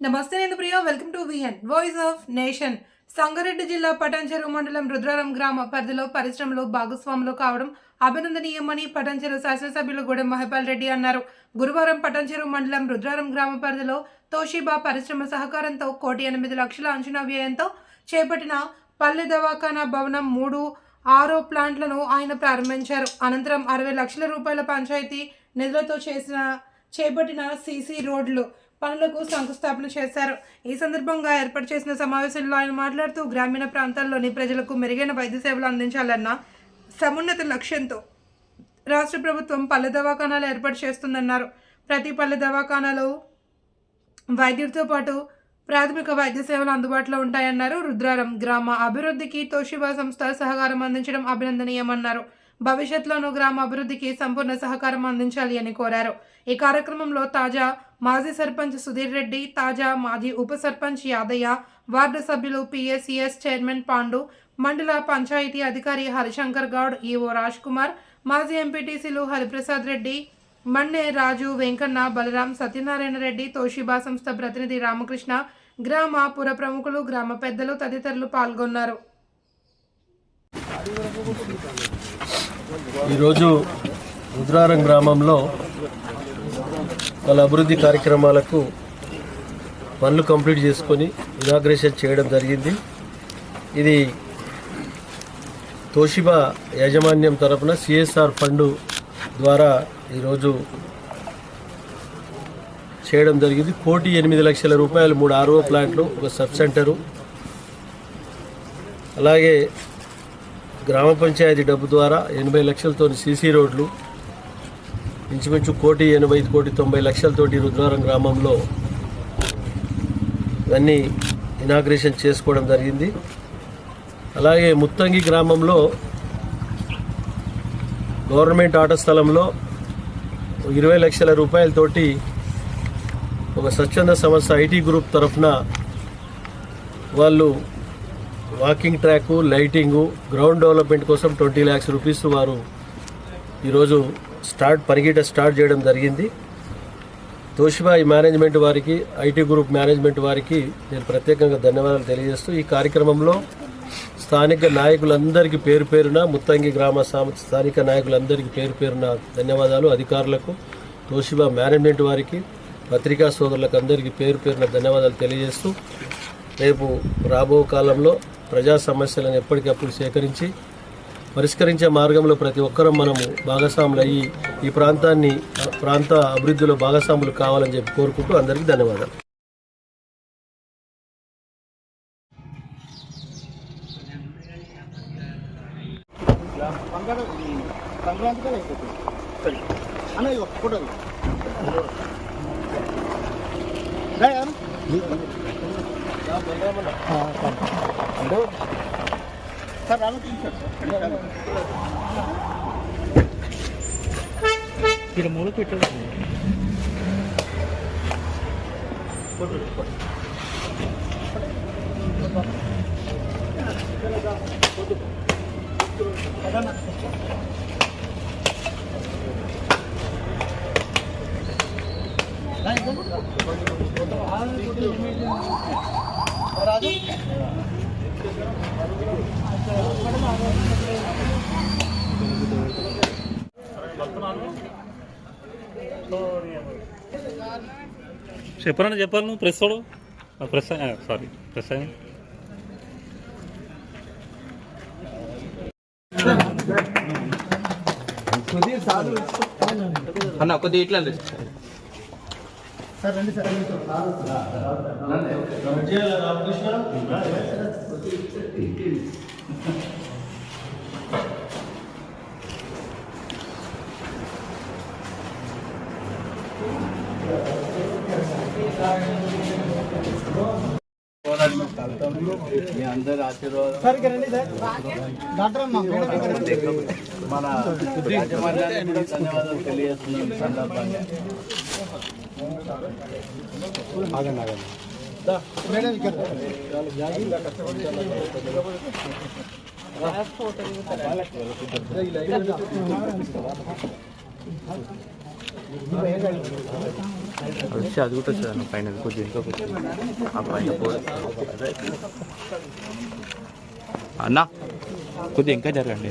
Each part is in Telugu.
నమస్తే నేను Priya welcome to V N voice of nation Sangareddy జిల్లా పటాన్చెరు మండలం రుద్రారం గ్రామ పరిధిలో పరిశ్రమలు భాగస్వాములు కావడం అభినందనీయమని పటాన్చెరు శాసనసభ్యులు గూడెం మహిపాల్ రెడ్డి అన్నారు. గురువారం పటాన్చెరు మండలం రుద్రారం గ్రామ పరిధిలో తోషిబా పరిశ్రమ సహకారంతో కోటి ఎనిమిది లక్షల అంచనా వ్యయంతో చేపట్టిన పల్లె దవాఖానా భవనం మూడు ఆరో ప్లాంట్లను ఆయన ప్రారంభించారు. అనంతరం అరవై లక్షల రూపాయల పంచాయతీ నిధులతో చేసిన చేపట్టిన సీసీ రోడ్లు పనులకు శంకుస్థాపన చేశారు. ఈ సందర్భంగా ఏర్పాటు చేసిన సమావేశంలో ఆయన మాట్లాడుతూ గ్రామీణ ప్రాంతాల్లోని ప్రజలకు మెరుగైన వైద్య సేవలు అందించాలన్న సమున్నత లక్ష్యంతో రాష్ట్ర ప్రభుత్వం పల్లె దవాఖానాలు ఏర్పాటు చేస్తుందన్నారు. ప్రతి పల్లె దవాఖానాలో వైద్యుడితో పాటు ప్రాథమిక వైద్య సేవలు అందుబాటులో ఉంటాయన్నారు. రుద్రారం గ్రామ అభివృద్ధికి తోషిబా సంస్థ సహకారం అందించడం అభినందనీయమన్నారు. భవిష్యత్లోనూ గ్రామ అభివృద్ధికి సంపూర్ణ సహకారం అందించాలి అని కోరారు. ఈ కార్యక్రమంలో తాజా మాజీ సర్పంచ్ సుధీర్ రెడ్డి తాజా మాజీ ఉప సర్పంచ్ యాదయ్య వార్డు సభ్యులు పిఎస్సిఎస్ చైర్మన్ పాండు మండల పంచాయతీ అధికారి హరిశంకర్ గౌడ్ ఈఓ రాజ్ కుమార్ మాజీ ఎంపీటీసీలు హరిప్రసాద్ రెడ్డి మన్నే రాజు వెంకన్న బలరాం సత్యనారాయణ రెడ్డి తోషిబా సంస్థ ప్రతినిధి రామకృష్ణ గ్రామ పుర ప్రముఖులు గ్రామ పెద్దలు తదితరులు పాల్గొన్నారు. ఈరోజు రుద్రారం గ్రామంలో వాళ్ళ అభివృద్ధి కార్యక్రమాలకు పనులు కంప్లీట్ చేసుకొని ఇనాగ్రేషన్ చేయడం జరిగింది. ఇది తోషిబా యాజమాన్యం తరపున సిఎస్ఆర్ ఫండు ద్వారా ఈరోజు చేయడం జరిగింది. కోటి ఎనిమిది లక్షల రూపాయలు మూడు ఆర్ఓ ప్లాంట్లు ఒక సబ్ సెంటరు. అలాగే గ్రామ పంచాయతీ డబ్బు ద్వారా ఎనభై లక్షలతో సీసీ రోడ్లు ఇంచుమించు కోటి ఎనభై కోటి తొంభై లక్షలతోటి రుద్రవరం గ్రామంలో ఇవన్నీ ఇనాగ్రేషన్ చేసుకోవడం జరిగింది. అలాగే ముత్తంగి గ్రామంలో గవర్నమెంట్ ఆట స్థలంలో ఇరవై లక్షల రూపాయలతోటి ఒక స్వచ్ఛంద సంస్థ ఐటీ గ్రూప్ తరఫున వాళ్ళు walking track lighting ground development కోసం ట్వంటీ ల్యాక్స్ రూపీస్ వారు ఈరోజు స్టార్ట్ పరిగెట స్టార్ట్ చేయడం జరిగింది. తోషిబా ఈ మేనేజ్మెంట్ వారికి ఐటీ గ్రూప్ మేనేజ్మెంట్ వారికి నేను ప్రత్యేకంగా ధన్యవాదాలు తెలియజేస్తూ ఈ కార్యక్రమంలో స్థానిక నాయకులందరికీ పేరు పేరున ముత్తంగి గ్రామ స్థానిక నాయకులందరికీ పేరు పేరున ధన్యవాదాలు అధికారులకు తోషిబా మేనేజ్మెంట్ వారికి పత్రికా సోదరులకు అందరికీ పేరు పేరున ధన్యవాదాలు తెలియజేస్తూ రేపు రాబో కాలంలో ప్రజా సమస్యలను ఎప్పటికప్పుడు సేకరించి పరిష్కరించే మార్గంలో ప్రతి ఒక్కరూ మనము భాగస్వాములు అయ్యి ఈ ప్రాంతాన్ని ప్రాంత అభివృద్ధిలో భాగస్వాములు కావాలని చెప్పి కోరుకుంటూ అందరికీ ధన్యవాదాలు. సంక్రాంతి కదా అయిపోతుంది అన్న ఇది ఒక ఫోటో సార్ రామకృష్ణ సార్ ఇక్కడ మూల పెట్టారు రాజు చెప్పరని చెప్పాలి నువ్వు ప్రెస్ వాడు ప్రెస్ సారీ ప్రెస్ ఆయన అన్న కొద్దిగా ఇట్లా రండి. సార్ రండి సార్ మీ అందరి ఆశీర్వాదం సార్ ఇక్కడ రండి సార్ డాక్టర్ అమ్మ మేడం ఇక్కడ రండి. మన యాజమాన్యానికి కూడా ధన్యవాదాలు తెలియజేస్తున్నాం ఈ సందర్భంగా మేడం ఇక్కడ వచ్చి అది కూడా వచ్చాను పైన కొద్దిగా ఇంట్లో కొద్దిగా ఆ పైన పోదు. అన్న కొద్దిగా ఇంకా జరగండి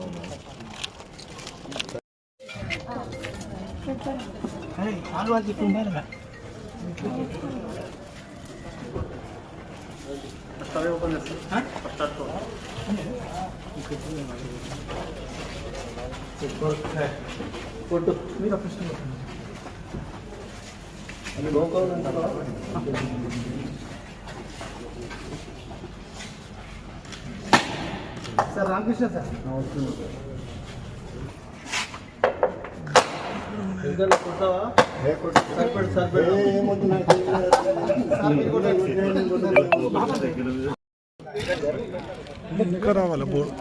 sir Suresh sir sir SI sir sir Ramakrishna sir. ఇంకా రావాలి బోర్డు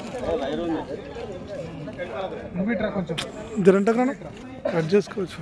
జరంట కట్ చేసుకోవచ్చు.